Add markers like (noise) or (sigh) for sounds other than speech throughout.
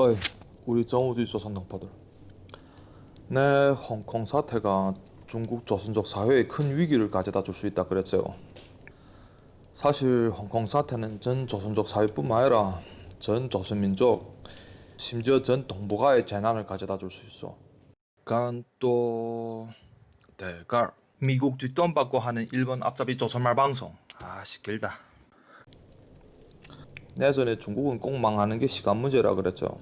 어이, 우리 정우지 조선동포들. 내 홍콩 사태가 중국 조선족 사회에 큰 위기를 가져다 줄 수 있다 그랬어요. 사실 홍콩 사태는 전 조선족 사회뿐만 아니라 전 조선민족, 심지어 전 동북아에 재난을 가져다 줄 수 있어. 간또 대갈 미국 뒷돈 받고 하는 일본 앞잡이 조선말 방송. 아, 시길다. 내전에 중국은 꼭 망하는 게 시간 문제라 그랬죠.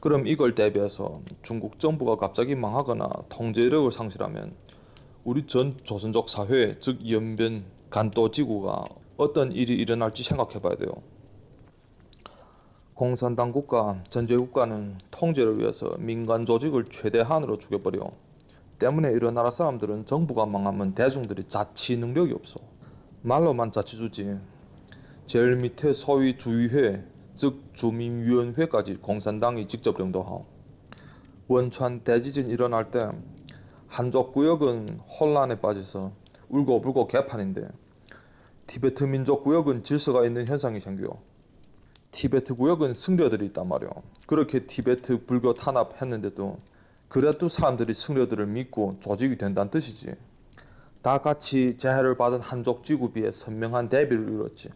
그럼 이걸 대비해서 중국 정부가 갑자기 망하거나 통제력을 상실하면 우리 전 조선족 사회, 즉 연변 간도 지구가 어떤 일이 일어날지 생각해 봐야 돼요. 공산당 국가, 전제 국가는 통제를 위해서 민간 조직을 최대한으로 죽여버려. 때문에 이런 나라 사람들은 정부가 망하면 대중들이 자치 능력이 없어. 말로만 자치주지. 제일 밑에 소위 주의회, 즉 주민위원회까지 공산당이 직접領導하오. 원천 대지진 일어날 때 한족 구역은 혼란에 빠져서 울고불고 개판인데 티베트 민족 구역은 질서가 있는 현상이 생겨. 티베트 구역은 승려들이 있단 말이오. 그렇게 티베트 불교 탄압했는데도 그래도 사람들이 승려들을 믿고 조직이 된다는 뜻이지. 다 같이 재해를 받은 한족 지구비에 선명한 대비를 이뤘지.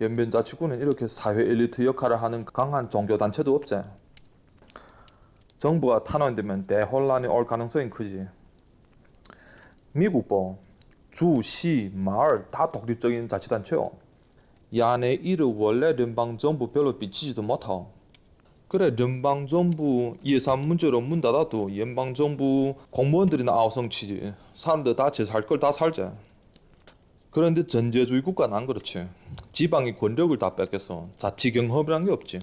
연변자치구는 이렇게 사회 엘리트 역할을 하는 강한 종교단체도 없지. 정부가 탄원되면 대혼란이 올 가능성이 크지. 미국 뭐 주, 시, 마을 다 독립적인 자치단체요. 이 안에 일을 원래 연방정부 별로 비치지도 못하오. 그래 연방정부 예산 문제로 문 닫아도 연방정부 공무원들이나 아우성치지. 사람들 다 제 살 걸 다 살자. 그런데 전제주의 국가는 안 그렇지. 지방이 권력을 다 뺏겨서 자치 경험이란 게 없지.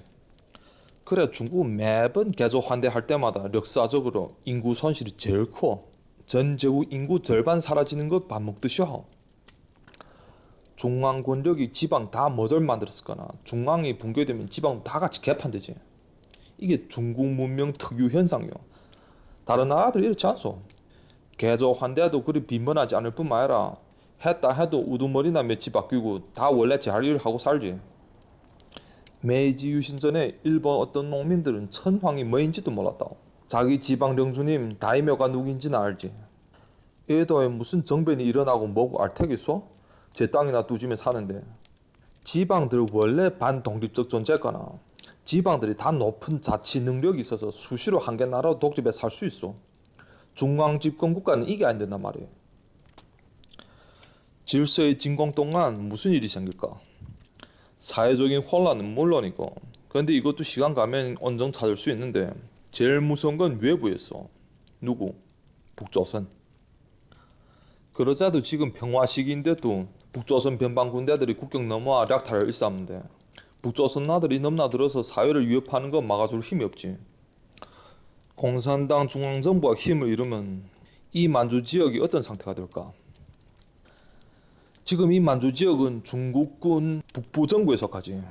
그래 중국은 매번 개조 환대할 때마다 역사적으로 인구 손실이 제일 커. 전 제국 인구 절반 사라지는 것 밥 먹듯이 하오. 중앙 권력이 지방 다 머절 만들었을거나 중앙이 붕괴되면 지방 다 같이 개판되지. 이게 중국 문명 특유 현상이요. 다른 나라들 이렇지 않소. 개조 환대도 그리 빈번하지 않을 뿐만 아니라 했다 해도 우두머리나 몇집 바뀌고 다 원래 일을 하고 살지. 메이지 유신 전에 일본 어떤 농민들은 천황이 뭐인지도 몰랐다. 자기 지방領주님 다이묘가 누구인지는 알지. 에도에 무슨 정변이 일어나고 뭐고 알 테겠소? 제 땅이나 뚜집에 사는데. 지방들 원래 반독립적 존재거나 지방들이 다 높은 자치 능력이 있어서 수시로 한 개 나라 독립에 살수 있어. 중앙 집권 국가는 이게 안 된단 말이에요. 질서의 진공 동안 무슨 일이 생길까? 사회적인 혼란은 물론이고, 그런데 이것도 시간 가면 온정 찾을 수 있는데, 제일 무서운 건 외부에서. 누구? 북조선. 그러자도 지금 평화 시기인데도 북조선 변방 군대들이 국경 넘어와 략탈을 일삼는데, 북조선 나들이 넘나들어서 사회를 위협하는 건 막아줄 힘이 없지. 공산당 중앙정부가 힘을 잃으면 이 만주 지역이 어떤 상태가 될까? 지금 이 만주 지역은 중국군 북부정부에 속하지.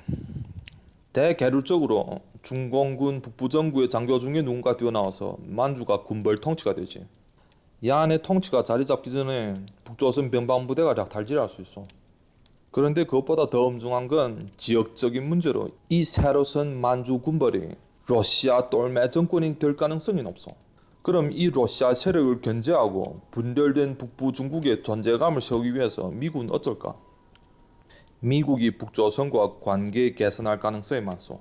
대계율적으로 중공군 북부정부의 장교 중에 누군가 뛰어나와서 만주가 군벌 통치가 되지. 이 안에 통치가 자리 잡기 전에 북조선 변방부대가 약 탈질할 수 있어. 그런데 그것보다 더 엄중한 건 지역적인 문제로 이 새로 선 만주 군벌이 러시아 똘매 정권이 될 가능성이 높소. 그럼 이 러시아 세력을 견제하고 분열된 북부 중국의 존재감을 세우기 위해서 미국은 어쩔까? 미국이 북조선과 관계 개선할 가능성이 많소.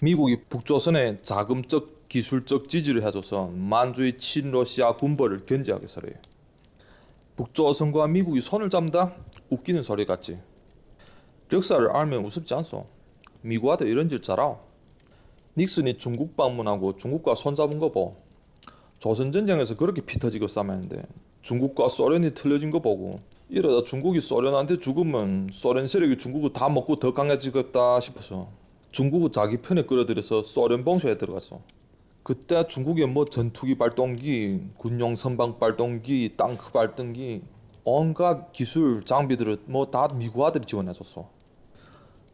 미국이 북조선에 자금적, 기술적 지지를 해줘서 만주의 친러시아 군벌을 견제하겠어래. 북조선과 미국이 손을 잡는다? 웃기는 소리 같지. 역사를 알면 우습지 않소. 미국한테 이런 짓 잘하오. 닉슨이 중국 방문하고 중국과 손잡은 거 보. 조선전쟁에서 그렇게 피 터지고 싸매는데 중국과 소련이 틀려진 거 보고 이러다 중국이 소련한테 죽으면 소련 세력이 중국을 다 먹고 더 강해지겠다 싶어서 중국을 자기 편에 끌어들여서 소련 봉쇄에 들어갔어. 그때 중국의 뭐 전투기 발동기, 군용 선방 발동기, 땅크 발동기 온갖 기술 장비들을 뭐 다 미국 아들이 지원해줬어.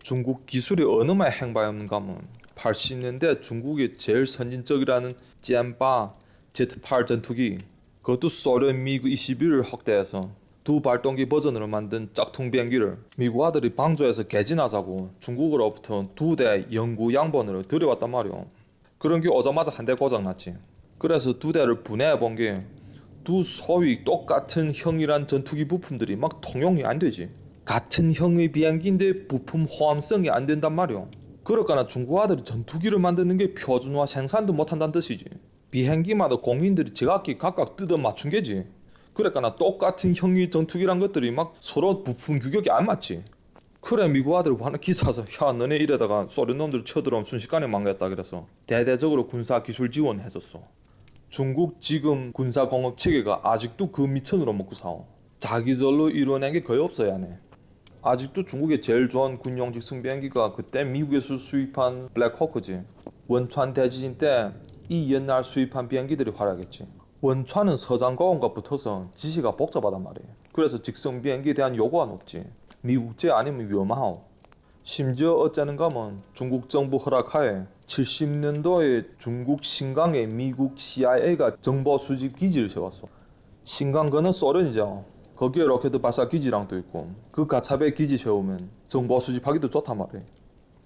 중국 기술이 어느마에 행발했는가면 80년대 중국의 제일 선진적이라는 젠바 Z8 전투기 그것도 소련 미그 21을 확대해서 두 발동기 버전으로 만든 짝퉁 비행기를 미국 아들이 방조해서 개진하자고 중국으로부터 두대 연구 양번으로 들여왔단 말이오. 그런 게 오자마자 한 대 고장났지. 그래서 두 대를 분해해 본 게 두 소위 똑같은 형이란 전투기 부품들이 막 통용이 안 되지. 같은 형의 비행기인데 부품 호환성이 안 된단 말이오. 그러니까 중국 아들이 전투기를 만드는 게 표준화 생산도 못한다는 뜻이지. 비행기마다 공인들이 제각기 각각 뜯어 맞춘 게지. 그러니까 똑같은 형의 전투기란 것들이 막 서로 부품 규격이 안 맞지. 그래 미국 아들 하나 기사서 야 너네 이래다가 소련 놈들 쳐들어오면 순식간에 망겠다 그래서 대대적으로 군사 기술 지원했었어. 중국 지금 군사 공업 체계가 아직도 그 미천으로 먹고 사오. 자기 절로 이뤄낸 게 거의 없어야 하네. 아직도 중국의 제일 좋은 군용직 승비행기가 그때 미국에서 수입한 블랙호크지. 원천 대지진 때 이 옛날 수입한 비행기들이 활약했지. 원천은 서장고원과 붙어서 지시가 복잡하단 말이에요. 그래서 직성 비행기에 대한 요구가 높지. 미국제 아니면 위험하오. 심지어 어쩌는가 하면 중국 정부 허락하에 70년도에 중국 신강에 미국 CIA가 정보 수집 기지를 세웠어. 신강근은 소련이죠. 거기에 로켓 발사 기지랑도 있고 그 가차배 기지 세우면 정보 수집하기도 좋단 말이에요.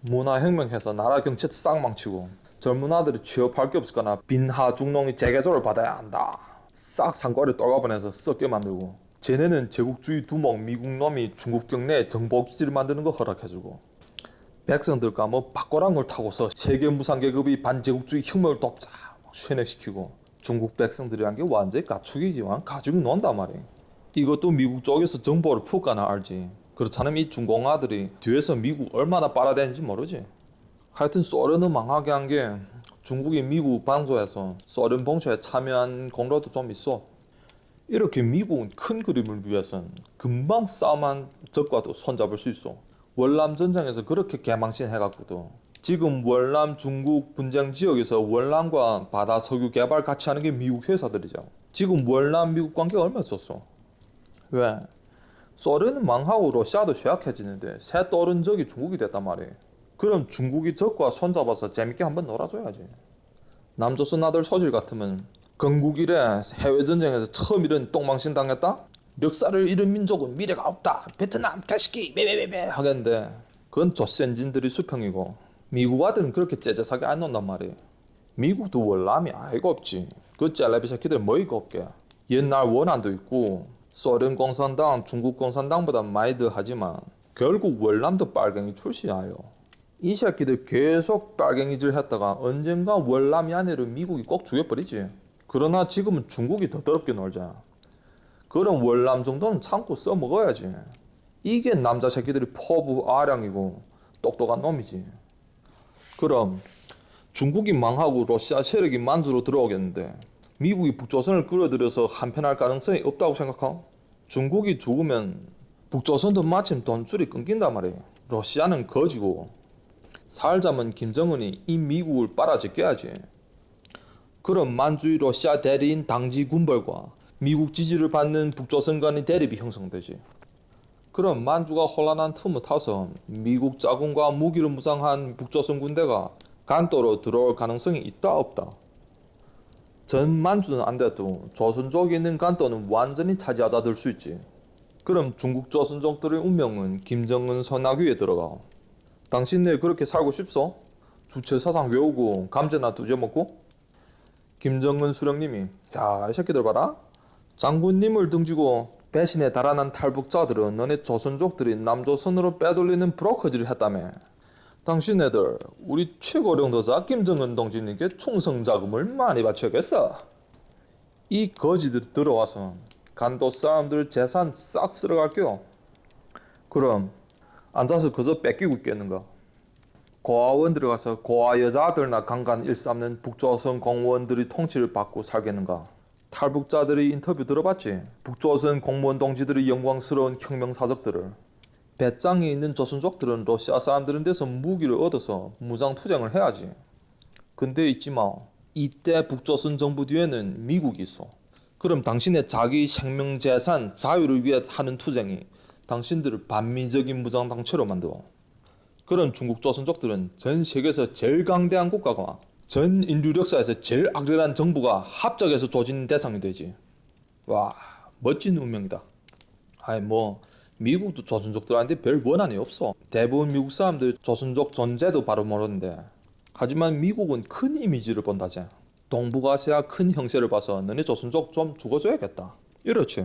문화 혁명해서 나라 경제 싹 망치고 젊은 아들이 취업할 게 없을까나 빈하 중농이 재개조를 받아야 한다. 싹 상과를 떨가보내서 썩게 만들고 쟤네는 제국주의 두목 미국 놈이 중국 경내에 정보기지를 만드는 거 허락해주고 백성들과 뭐 박고랑을 타고서 세계 무상계급이 반제국주의 혁명을 돕자 막 쇠뇌시키고 중국 백성들이 한게 완전히 가축이지만 가지고 논단 말이야 이것도 미국 쪽에서 정보를 푹 가나 알지 그렇잖으면 이 중공 아들이 뒤에서 미국 얼마나 빨아대는지 모르지 하여튼 소련을 망하게 한 게 중국이 미국 방조해서 소련 봉쇄에 참여한 공로도 좀 있어 이렇게 미국은 큰 그림을 위해선 금방 싸움한 적과도 손잡을 수 있어. 월남 전쟁에서 그렇게 개망신해갖고도 지금 월남 중국 분쟁 지역에서 월남과 바다 석유 개발 같이 하는 게 미국 회사들이죠. 지금 월남 미국 관계가 얼마 있었어? 왜? 소련은 망하고 러시아도 쇠약해지는데 새 떠오른 적이 중국이 됐단 말이에요. 그럼 중국이 적과 손잡아서 재밌게 한번 놀아줘야지. 남조선 아들 소질 같으면 건국 이래 해외 전쟁에서 처음 이런 똥망신 당했다? 역사를 잃은 민족은 미래가 없다. 베트남 개새끼 베베베베 하겠는데 그건 조센진들이 수평이고 미국 아들은 그렇게 째째하게 안 논단 말이에요. 미국도 월남이 아이가 없지. 그 젤레비 새끼들 뭐이가 없게. 옛날 원한도 있고 소련 공산당, 중국 공산당보다 많이 더 하지만 결국 월남도 빨갱이 출신이에요. 이 새끼들 계속 빨갱이질 했다가 언젠가 월남이 아니라 미국이 꼭 죽여버리지. 그러나 지금은 중국이 더 더럽게 놀자. 그런 월남 정도는 참고 써먹어야지. 이게 남자 새끼들이 포부 아량이고 똑똑한 놈이지. 그럼 중국이 망하고 러시아 세력이 만주로 들어오겠는데 미국이 북조선을 끌어들여서 한편할 가능성이 없다고 생각하? 중국이 죽으면 북조선도 마침 돈줄이 끊긴단 말이에요. 러시아는 거지고 살자면 김정은이 이 미국을 빨아제껴야지. 그럼 만주의 러시아 대리인 당지 군벌과 미국 지지를 받는 북조선 간의 대립이 형성되지. 그럼 만주가 혼란한 틈을 타서 미국 자군과 무기를 무장한 북조선 군대가 간도로 들어올 가능성이 있다 없다. 전 만주는 안 돼도 조선족이 있는 간도는 완전히 차지하자 들 수 있지. 그럼 중국 조선족들의 운명은 김정은 선악위에 들어가. 당신네 그렇게 살고 싶소? 주체 사상 외우고 감자나 두제 먹고? 김정은 수령님이 야 이 새끼들 봐라 장군님을 등지고 배신에 달아난 탈북자들은 너네 조선족들이 남조선으로 빼돌리는 브로커질을 했다며 당신네들 우리 최고領도자 김정은 동지님께 충성 자금을 많이 바쳐야겠어 이 거지들이 들어와서 간도 사람들 재산 싹 쓸어갈게요 그럼 앉아서 그저 뺏기고 있겠는가 고아원 들어가서 고아 여자들나 강간 일삼는 북조선 공무원들이 통치를 받고 살겠는가? 탈북자들의 인터뷰 들어봤지? 북조선 공무원 동지들의 영광스러운 혁명 사적들을. 배짱이 있는 조선족들은 러시아 사람들은 데서 무기를 얻어서 무장 투쟁을 해야지. 근데 있지 마. 이때 북조선 정부 뒤에는 미국이 있어. 그럼 당신의 자기 생명 재산 자유를 위해 하는 투쟁이 당신들을 반미적인 무장 당체로 만들어. 그런 중국 조선족들은 전 세계에서 제일 강대한 국가가 전 인류 역사에서 제일 악랄한 정부가 합작해서 조진 대상이 되지. 와, 멋진 운명이다. 아이 뭐 미국도 조선족들한테 별 원한이 없어. 대부분 미국 사람들 조선족 존재도 바로 모르는데. 하지만 미국은 큰 이미지를 본다지. 동북아시아 큰 형세를 봐서 너네 조선족 좀 죽어줘야겠다. 이렇지.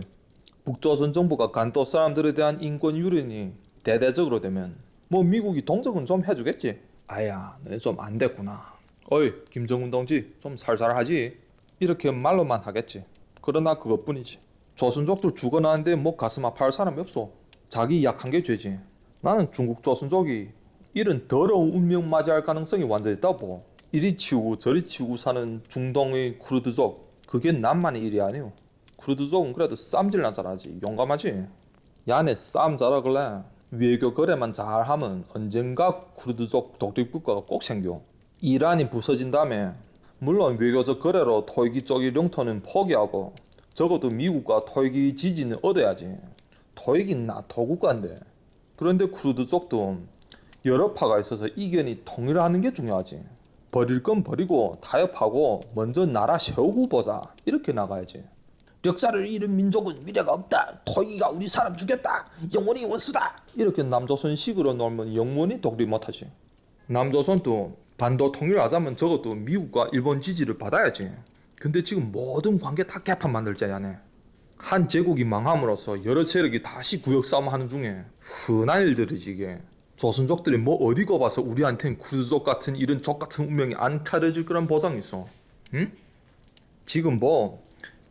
북조선 정부가 간도 사람들에 대한 인권 유린이 대대적으로 되면 뭐 미국이 동정은 좀 해주겠지. 아야, 너네 좀 안 됐구나. 어이, 김정은 동지 좀 살살하지. 이렇게 말로만 하겠지. 그러나 그것뿐이지. 조선족들 죽어나는데 뭐 가슴 아파할 사람이 없어. 자기 약한 게 죄지. 나는 중국 조선족이 이런 더러운 운명 맞이할 가능성이 완전히 있다고 이리 치우고 저리 치우고 사는 중동의 쿠르드족 그게 남만의 일이 아니오. 쿠르드족은 그래도 쌈질난 잘하지 용감하지. 야네 쌈 잘하길래 외교 거래만 잘하면 언젠가 쿠르드족 독립 국가가 꼭 생겨. 이란이 부서진 다음에 물론 외교적 거래로 토이기 쪽의 영토는 포기하고 적어도 미국과 토이기 지지는 얻어야지. 토이기는 나 도국가인데. 그런데 쿠르드 쪽도 여러 파가 있어서 이견이 통일하는 게 중요하지. 버릴 건 버리고 타협하고 먼저 나라 세우고 보자. 이렇게 나가야지. 역사를 잃은 민족은 미래가 없다. 토이기가 우리 사람 죽였다. 영원히 원수다. 이렇게 남조선식으로 놀면 영원히 독립 못하지. 남조선도 반도 통일하자면 적어도 미국과 일본 지지를 받아야지. 근데 지금 모든 관계 다 개판 만들자 야네. 한 제국이 망함으로써 여러 세력이 다시 구역 싸움하는 중에 흔한 일들이지 이게. 조선족들이 뭐 어디 가봐서 우리한텐 쿠르족 같은 이런 족 같은 운명이 안 차려질 거란 보장이 있어. 응? 지금 뭐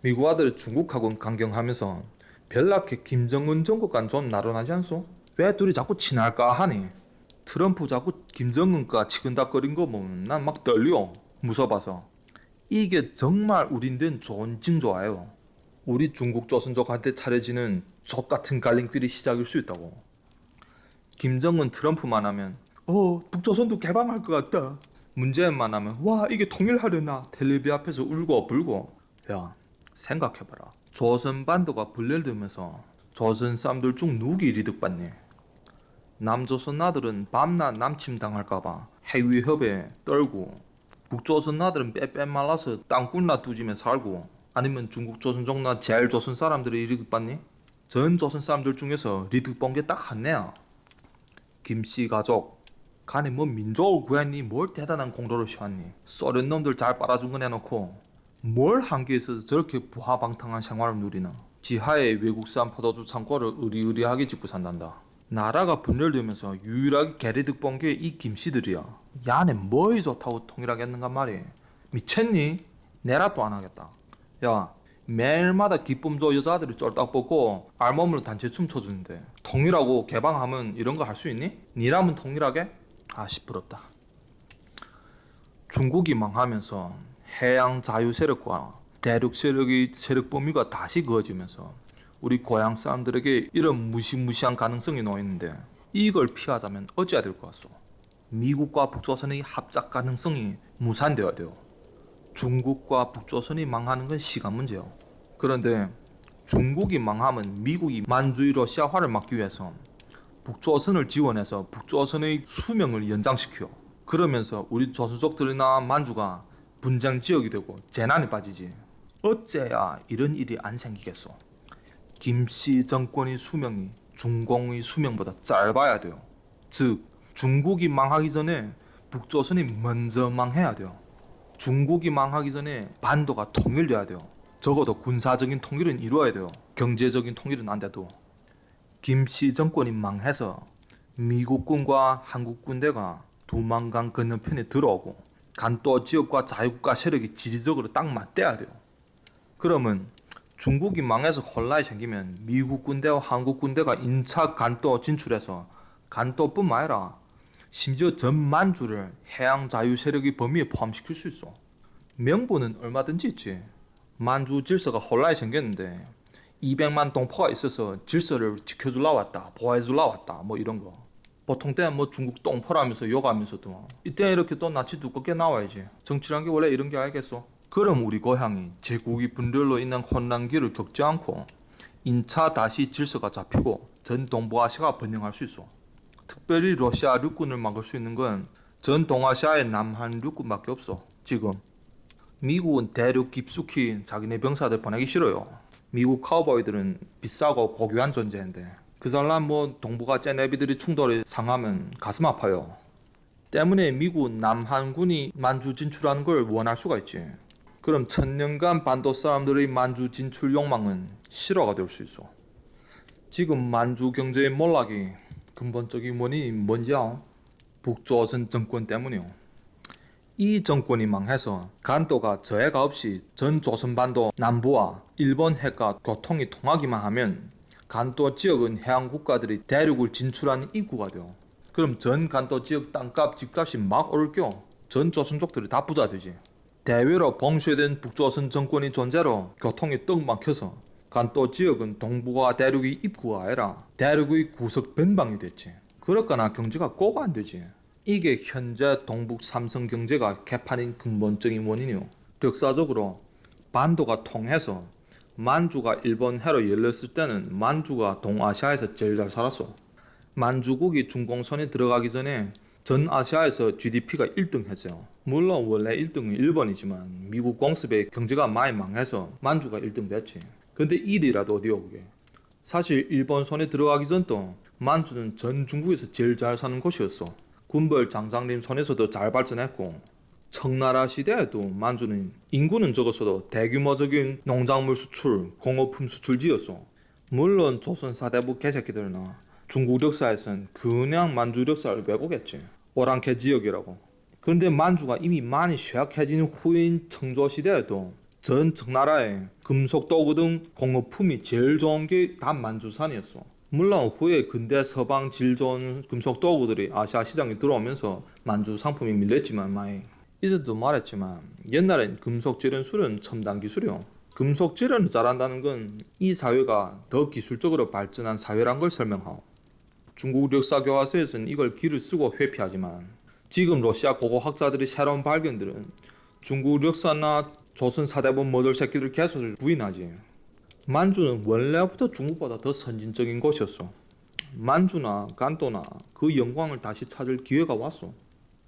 미국 아들 중국하고 강경하면서 별나게 김정은 정국간 좀 나른하지 않소? 왜 둘이 자꾸 친할까 하니? 트럼프 자꾸 김정은과 치근닥거린 거 보면 난 막 떨려 무서워서 이게 정말 우린 된 좋은 징조예요 우리 중국 조선족한테 차려지는 족 같은 갈림길이 시작일 수 있다고. 김정은 트럼프만 하면 어 북조선도 개방할 것 같다. 문재인만 하면 와 이게 통일하려나? 텔레비 앞에서 울고 불고. 야 생각해봐라. 조선 반도가 분열되면서 조선 사람들 중 누구 이득 받니? 남조선 나들은 밤낮 남침 당할까봐 해위 협에 떨고 북조선 나들은 빼빼 말라서 땅굴나 두지며 살고 아니면 중국 조선족나 제일 조선 사람들이 이득 받니? 전 조선 사람들 중에서 리득 본게 딱 한네야. 김씨 가족 간에 뭐 민족을 구했니? 뭘 대단한 공로를 세웠니? 소련 놈들 잘 빨아준 거 내놓고 뭘 한계에 있어서 저렇게 부하방탕한 생활을 누리나? 지하에 외국 산 포도주 창고를 의리의리하게 짓고 산단다. 나라가 분열되면서 유일하게 개리득 본 게 이 김씨들이야. 야네 뭐이 좋다고 통일하겠는가 말이. 미쳤니? 내라도 안 하겠다. 야 매일마다 기쁨조 여자들이 쫄딱 벗고 알몸으로 단체 춤춰주는데 통일하고 개방하면 이런 거 할 수 있니? 니라면 통일하게? 아 시끄럽다. 중국이 망하면서 해양 자유 세력과 대륙 세력의 세력 범위가 다시 그어지면서 우리 고향 사람들에게 이런 무시무시한 가능성이 놓였는데 이걸 피하자면 어찌해야 될 것 같소? 미국과 북조선의 합작 가능성이 무산되어야 돼요. 중국과 북조선이 망하는 건 시간 문제요. 그런데 중국이 망하면 미국이 만주의 러시아화를 막기 위해서 북조선을 지원해서 북조선의 수명을 연장시켜. 그러면서 우리 조선족들이나 만주가 분쟁 지역이 되고 재난에 빠지지. 어째야 이런 일이 안 생기겠소? 김씨 정권의 수명이 중공의 수명보다 짧아야 돼요. 즉 중국이 망하기 전에 북조선이 먼저 망해야 돼요. 중국이 망하기 전에 반도가 통일돼야 돼요. 적어도 군사적인 통일은 이루어야 돼요. 경제적인 통일은 안 돼도. 김씨 정권이 망해서 미국군과 한국 군대가 두만강 건너편에 들어오고 간도 지역과 자유국가 세력이 지리적으로 딱 맞대야 돼요. 그러면 중국이 망해서 혼란이 생기면 미국 군대와 한국 군대가 인차 간도 진출해서 간도뿐만 아니라 심지어 전 만주를 해양 자유 세력의 범위에 포함시킬 수 있어. 명분은 얼마든지 있지. 만주 질서가 혼란이 생겼는데 200만 동포가 있어서 질서를 지켜줄라 왔다, 보호해줄라 왔다, 뭐 이런 거. 보통 때는 뭐 중국 똥포라면서 욕하면서도 이때 이렇게 또 낯이 두껍게 나와야지. 정치란 게 원래 이런 게 알겠어. 그럼 우리 고향이 제국이 분열로 인한 혼란기를 겪지 않고 인차 다시 질서가 잡히고 전 동북아시아가 번영할 수 있어. 특별히 러시아 육군을 막을 수 있는 건 전 동아시아의 남한 육군밖에 없어. 지금 미국은 대륙 깊숙이 자기네 병사들 보내기 싫어요. 미국 카우보이들은 비싸고 고귀한 존재인데 그 사람 뭐 동북아 째내비들이 충돌이 상하면 가슴 아파요. 때문에 미국 남한군이 만주 진출하는 걸 원할 수가 있지. 그럼 천년간 반도 사람들의 만주 진출 욕망은 실화가 될 수 있어. 지금 만주 경제의 몰락이 근본적인 원인이 뭔지 알아? 북조선 정권 때문이요. 이 정권이 망해서 간도가 저해가 없이 전 조선반도 남부와 일본 해가 교통이 통하기만 하면 간도 지역은 해양 국가들이 대륙을 진출하는 입구가 돼요. 그럼 전 간도 지역 땅값, 집값이 막 오를겨. 전 조선족들이 다 부자 되지. 대외로 봉쇄된 북조선 정권이 존재로 교통이 떡 막혀서 간도 지역은 동북아 대륙의 입구가 아니라 대륙의 구석 변방이 됐지. 그렇거나 경제가 꼭안 되지. 이게 현재 동북 삼성 경제가 개판인 근본적인 원인이요. 역사적으로 반도가 통해서 만주가 일본 해로 열렸을 때는 만주가 동아시아에서 제일 잘 살았어. 만주국이 중공선에 들어가기 전에 전 아시아에서 GDP가 1등 했어요. 물론 원래 1등은 일본이지만 미국 공습에 경제가 많이 망해서 만주가 1등 됐지. 근데 일이라도 어디요 그게. 사실 일본 손에 들어가기 전도 만주는 전 중국에서 제일 잘 사는 곳이었어. 군벌 장장님 손에서도 잘 발전했고 청나라 시대에도 만주는 인구는 적었어도 대규모적인 농작물 수출, 공업품 수출지였어. 물론 조선 사대부 개새끼들나 중국 역사에선 그냥 만주 역사를 왜곡했지. 오랑캐 지역이라고. 그런데 만주가 이미 많이 쇠약해진 후인 청조 시대에도 전 청나라에 금속 도구 등 공업품이 제일 좋은 게다 만주산이었어. 물론 후에 근대 서방 질 좋은 금속 도구들이 아시아 시장에 들어오면서 만주 상품이 밀렸지만 많이 이제도 말했지만 옛날엔 금속 재련술은 첨단 기술이요. 금속 재련을 잘한다는 건 이 사회가 더 기술적으로 발전한 사회란 걸 설명하오. 중국 역사 교과서에서는 이걸 기를 쓰고 회피하지만 지금 러시아 고고학자들의 새로운 발견들은 중국 역사나 조선 사대본 모델 새끼들 개소를 부인하지. 만주는 원래부터 중국보다 더 선진적인 곳이었어. 만주나 간도나 그 영광을 다시 찾을 기회가 왔어.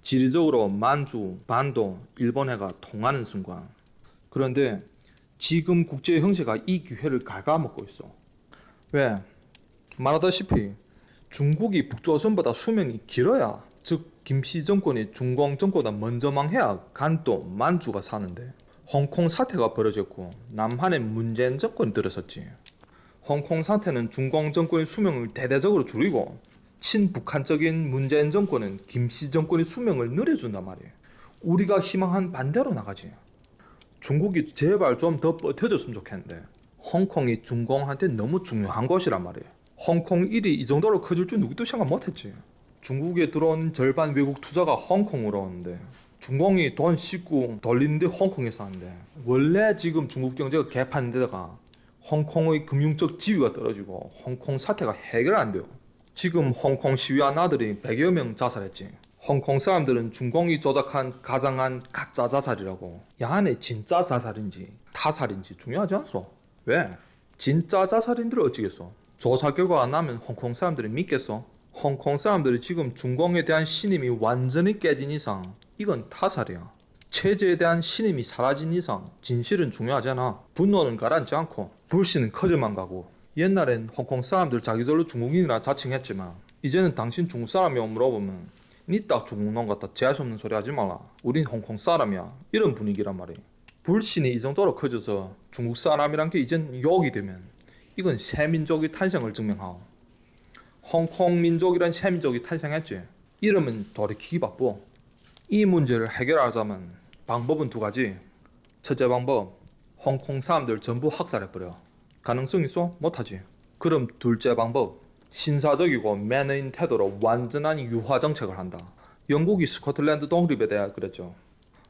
지리적으로 만주, 반도, 일본해가 통하는 순간. 그런데 지금 국제 형세가 이 기회를 갉아먹고 있어. 왜? 말하다시피 중국이 북조선보다 수명이 길어야 즉 김씨 정권이 중공 정권보다 먼저 망해야 간도 만주가 사는데 홍콩 사태가 벌어졌고 남한에 문재인 정권이 들어섰지. 홍콩 사태는 중공 정권의 수명을 대대적으로 줄이고 친북한적인 문재인 정권은 김씨 정권의 수명을 늘려준단 말이에요. 우리가 희망한 반대로 나가지. 중국이 제발 좀 더 버텨줬으면 좋겠는데 홍콩이 중공한테 너무 중요한 것이란 말이에요. 홍콩 일이 이 정도로 커질 줄 누구도 생각 못했지. 중국에 들어온 절반 외국 투자가 홍콩으로 오는데 중공이 돈 씻고 돌리는데 홍콩에서 한대. 원래 지금 중국 경제가 개판인데다가 홍콩의 금융적 지위가 떨어지고 홍콩 사태가 해결 안 돼요. 지금 홍콩 시위한 아들이 100여 명 자살했지. 홍콩 사람들은 중공이 조작한 가장한 가짜 자살이라고. 야안에 진짜 자살인지 타살인지 중요하지 않소. 왜? 진짜 자살인들 어찌겠어? 조사 결과가 나면 홍콩 사람들이 믿겠어? 홍콩 사람들이 지금 중공에 대한 신임이 완전히 깨진 이상 이건 타살이야. 체제에 대한 신임이 사라진 이상 진실은 중요하잖아. 분노는 가라앉지 않고 불씨는 커져만 가고. 옛날엔 홍콩 사람들 자기들로 중국인이라 자칭했지만 이제는 당신 중국 사람이라고 물어보면 니딱 중국놈 같다 재수 없는 소리 하지 말라. 우린 홍콩 사람이야. 이런 분위기란 말이야. 불신이 이 정도로 커져서 중국 사람이란 게 이젠 욕이 되면 이건 새 민족의 탄생을 증명하오. 홍콩 민족이란 새 민족이 탄생했지. 이러면 돌이키기 바빠. 이 문제를 해결하자면 방법은 두 가지. 첫째 방법, 홍콩 사람들 전부 학살해버려. 가능성 있어? 못하지. 그럼 둘째 방법, 신사적이고 매너인 태도로 완전한 유화 정책을 한다. 영국이 스코틀랜드 독립에 대해 그랬죠.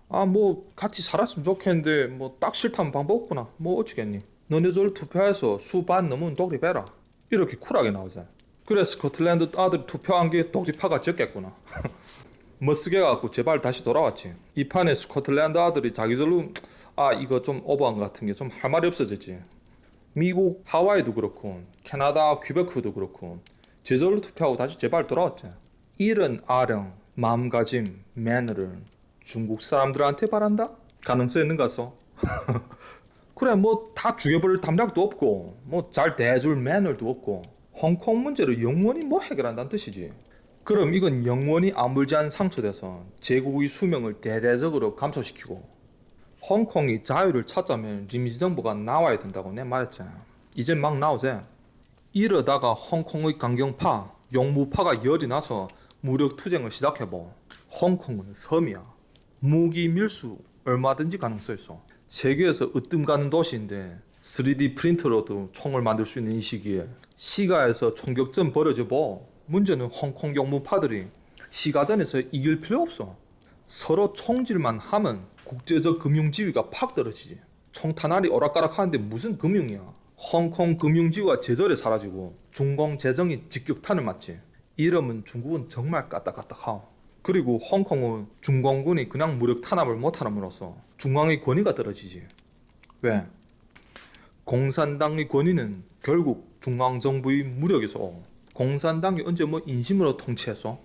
아, 뭐 같이 살았으면 좋겠는데 뭐 딱 싫다면 방법 없구나. 뭐 어찌겠니? 너네들 투표해서 수반 넘으면 독립해라. 이렇게 쿨하게 나오자. 그래 스코틀랜드 아들 투표한 게 독립파가 적겠구나. (laughs) 멋쓰게 갖고 제발 다시 돌아왔지. 이 판에 스코틀랜드 아들이 자기들로 아 이거 좀 오버한 것 같은 게 좀 할 말이 없어졌지. 미국 하와이도 그렇고 캐나다 퀴베크도 그렇고 제절로 투표하고 다시 제발 돌아왔지. 이런 아령, 마음가짐, 매너를 중국 사람들한테 바란다? 가능성 있는 가서. (laughs) 그래 뭐 다 죽여버릴 담력도 없고 뭐 잘 대해줄 매너도 없고 홍콩 문제를 영원히 뭐 해결한다는 뜻이지. 그럼 이건 영원히 아물지 않은 상처돼서 제국의 수명을 대대적으로 감소시키고 홍콩이 자유를 찾자면 임시정부가 나와야 된다고 내 말했잖아. 이제 막 나오세. 이러다가 홍콩의 강경파, 용무파가 열이 나서 무력 투쟁을 시작해보. 홍콩은 섬이야. 무기 밀수 얼마든지 가능성 있어. 세계에서 으뜸 가는 도시인데 3D 프린터로도 총을 만들 수 있는 이 시기에 시가에서 총격전 벌어져 보. 문제는 홍콩 용무파들이 시가전에서 이길 필요 없어. 서로 총질만 하면 국제적 금융 지위가 팍 떨어지지. 총탄알이 오락가락 하는데 무슨 금융이야. 홍콩 금융 지위가 제절에 사라지고 중공 재정이 직격탄을 맞지. 이러면 중국은 정말 까딱까딱하오. 그리고 홍콩은 중공군이 그냥 무력 탄압을 못함으로써 중앙의 권위가 떨어지지. 왜? 공산당의 권위는 결국 중앙정부의 무력에서 오. 공산당이 언제 뭐 인심으로 통치했어?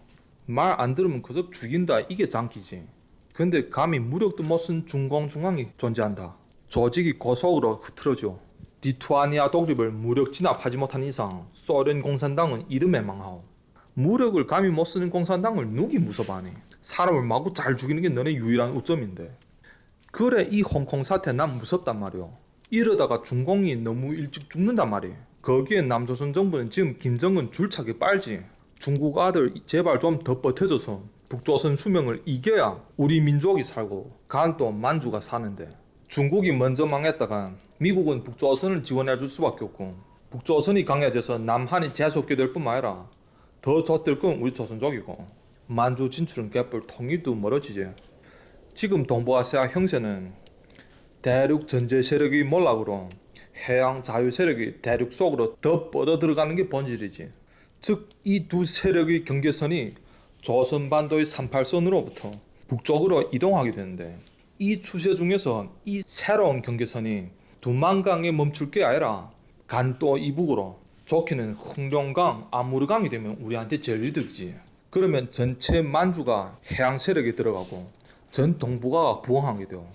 말안 들으면 그저 죽인다 이게 장기지. 근데 감히 무력도 못 쓴 중공중앙이 존재한다. 조직이 고속으로 흐트러져. 리투아니아 독립을 무력 진압하지 못한 이상 소련 공산당은 이름에 망하오. 무력을 감히 못 쓰는 공산당을 누기 무서워하니? 사람을 마구 잘 죽이는 게 너네 유일한 우점인데. 그래 이 홍콩 사태 난 무섭단 말이오. 이러다가 중공이 너무 일찍 죽는단 말이야. 거기에 남조선 정부는 지금 김정은 줄차게 빨지. 중국 아들 제발 좀 더 버텨줘서 북조선 수명을 이겨야 우리 민족이 살고 간또 만주가 사는데 중국이 먼저 망했다가 미국은 북조선을 지원해 줄 수밖에 없고 북조선이 강해져서 남한이 재수없게 될 뿐만 아니라 더 젖들 건 우리 조선족이고 만주 진출은 개뿔 통일도 멀어지지. 지금 동북아시아 형세는 대륙 전제 세력의 몰락으로 해양 자유 세력이 대륙 속으로 더 뻗어 들어가는 게 본질이지. 즉 이 두 세력의 경계선이 조선 반도의 38선으로부터 북쪽으로 이동하게 되는데 이 추세 중에서 이 새로운 경계선이 두만강에 멈출 게 아니라 간도 이북으로 좋게는 흥룡강, 아무르강이 되면 우리한테 제일 이득이지. 그러면 전체 만주가 해양 세력에 들어가고 전 동북아가 부흥하게 돼요.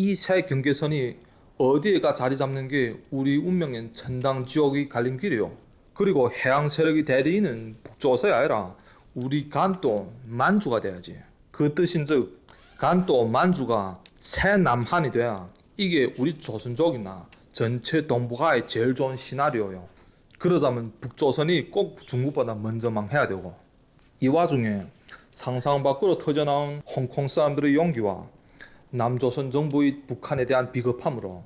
이새 경계선이 어디에가 자리 잡는 게 우리 운명엔 천당 지옥의 갈림길이요. 그리고 해양 세력의 대리인은 북조선이 아니라 우리 간도 만주가 돼야지. 그 뜻인즉 간도 만주가 새 남한이 돼야 이게 우리 조선족이나 전체 동북아의 제일 좋은 시나리오요. 그러자면 북조선이 꼭 중국보다 먼저 망해야 되고 이 와중에 상상 밖으로 터져나온 홍콩 사람들의 용기와 남조선 정부의 북한에 대한 비겁함으로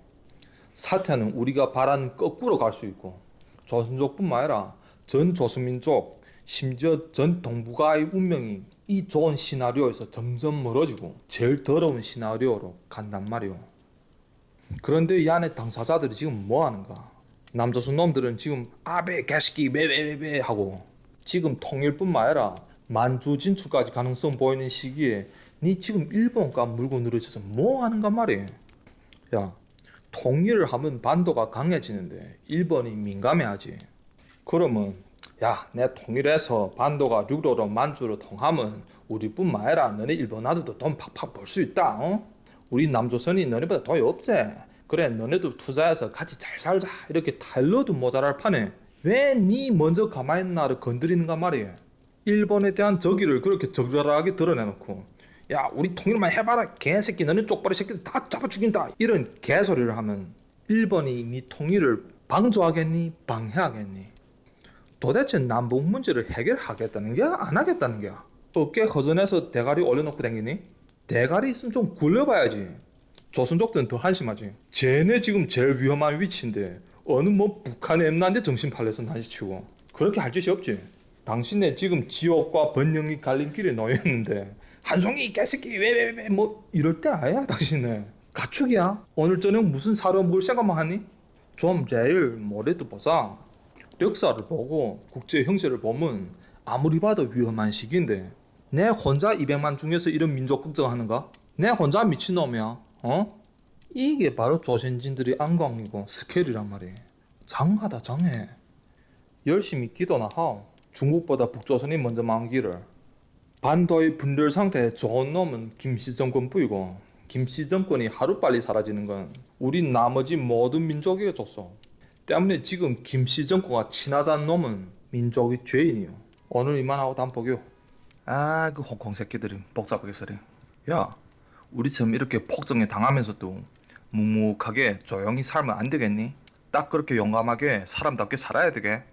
사태는 우리가 바라는 거꾸로 갈 수 있고 조선족뿐만 아니라 전 조선민족 심지어 전 동북아의 운명이 이 좋은 시나리오에서 점점 멀어지고 제일 더러운 시나리오로 간단 말이오. 그런데 이 안에 당사자들이 지금 뭐 하는가? 남조선 놈들은 지금 아베 개새끼 왜왜왜왜 하고 지금 통일뿐만 아니라 만주 진출까지 가능성 보이는 시기에 니 지금 일본과 물고 늘어져서 뭐 하는가 말이야. 야 통일을 하면 반도가 강해지는데 일본이 민감해하지. 그러면 야, 내 통일해서 반도가 육로로 만주로 통하면 우리뿐만 아니라 너네 일본 아들도 돈 팍팍 벌 수 있다. 어? 우리 남조선이 너네보다 돈이 없지. 그래, 너네도 투자해서 같이 잘 살자. 이렇게 달러도 모자랄 판에 왜니 먼저 가만히 있는 나를 건드리는가 말이야. 일본에 대한 적의를 그렇게 적절하게 드러내놓고 야 우리 통일만 해봐라. 개새끼 너네 쪽발이 새끼들 다 잡아 죽인다. 이런 개소리를 하면 일본이 네 통일을 방조하겠니? 방해하겠니? 도대체 남북 문제를 해결하겠다는 게 안 하겠다는 게 어깨 허전해서 대가리 올려놓고 댕기니? 대가리 있으면 좀 굴려봐야지. 조선족들은 더 한심하지. 쟤네 지금 제일 위험한 위치인데 어느 뭐 북한의 엠난데 정신 팔려서 난리치고 그렇게 할 짓이 없지. 당신네 지금 지옥과 번영이 갈림길에 놓여있는데 한송이 개새끼 왜 왜 왜 뭐 이럴 때 아야 당신네 가축이야. 오늘 저녁 무슨 사러 먹을 생각만 하니? 좀 제일 모래도 보자. 역사를 보고 국제 형세를 보면 아무리 봐도 위험한 시기인데. 내 혼자 200만 중에서 이런 민족 걱정하는가? 내 혼자 미친놈이야. 어? 이게 바로 조선진들의 안광이고 스케일이란 말이야 장하다 장해. 열심히 기도나 하오. 중국보다 북조선이 먼저 망기를 반도의 분열 상태에 좋은 놈은 김씨 정권부이고 김씨 정권이 하루빨리 사라지는 건 우리 나머지 모든 민족에게 줬어. 때문에 지금 김씨 정권과 친하자는 놈은 민족의 죄인이요. 오늘 이만하고 다음 보교. 아, 그 홍콩 새끼들이 복잡하게 쓰래. 야, 우리처럼 이렇게 폭정에 당하면서도 묵묵하게 조용히 살면 안 되겠니? 딱 그렇게 용감하게 사람답게 살아야 되게.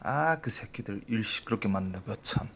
아, 그 새끼들 일 시끄럽게 만든다고 참.